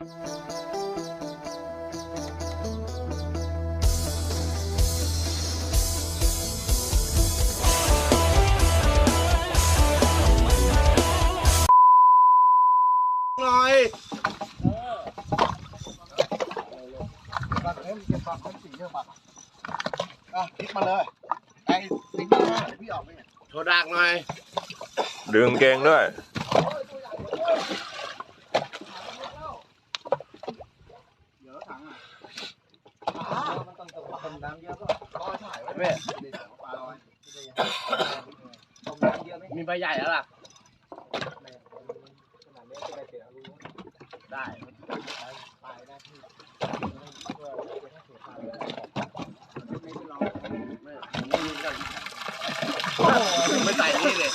หน่อยปักเอ็มจะปักเอ็มสีเยอะปักอะพลิกมาเลย ไอ้สิ่งที่ว่าเดี๋ยวพี่ออกไปเนี่ยโทรดักหน่อย ดึงเกงด้วย เดี๋ยวถังอะมันต้องต้มน้ำเยอะก็ก็ถ่ายไว้เว้ยเดี๋ยวปลาลอยต้ มีใบใหญ่แล้วล่ะ ได้ไม่ได้ลองไม่ไม่รู้กันไม่ใส่นี่เลย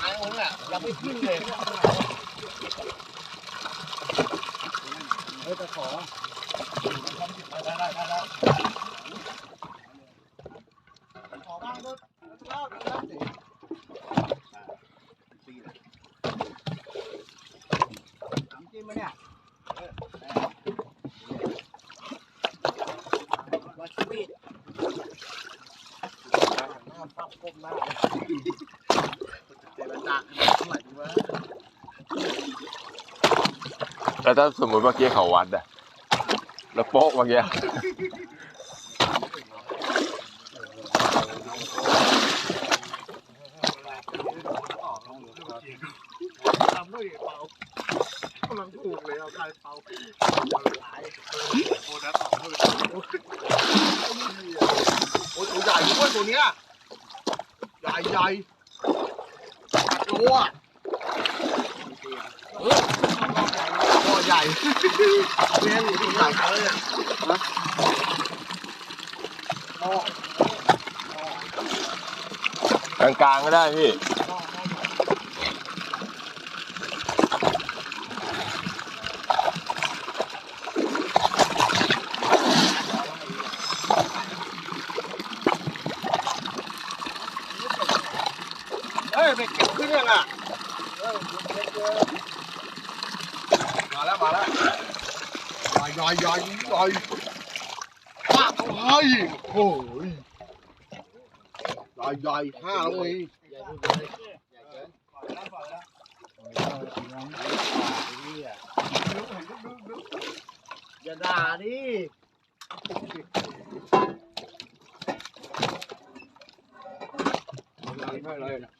ไม้องค์อะ ยังไม่ขึ้นเลยเฮ้ยจะขอได้ได้ได้ได้ขอบ้างก็เล่าดูแล้วสิน้ำจิ้มไหมเนี่ยวาชิบิหน้าปั๊บก้มหน้า เจรจาเท่าไหร่ดีวะแล้วถ้าสมมติเมื่อกี้เขาวัดอะแล้วโป๊ะเมื่อกี้ทำด้วยเปล่ากำลังถูกเลยเอาการเปล่าหลายโอ้นะโอ้ตัวใหญ่ด้วยตัวเนี้ยใหญ่ใหญ่ ตัวตัวใหญ่เนี่ยหนูตัวใหญ่เลยอะกลางๆก็ได้พี่เฮ้ยไปเก็บ ขึ้นยังอะมาแล้วมาแล้วใหญ่ใหญ่ใหญ่ใหญ่ปากเฮ้ยโอ้ยใหญ่ใหญ่ห้าแล้วเว้ยอย่าด่าดิพัน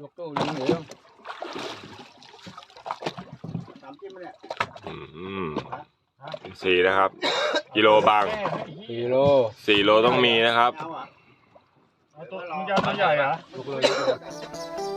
ยกตู้ลิงเหลืองน้ำจิ้มมาเนี่ยอืมสี่นะครับ กิโลบางกิโลสี่โลต้องมีนะครับ เอาอะตัวมึงจะเอาตัวใหญ่เหรอยกเลยยกเลย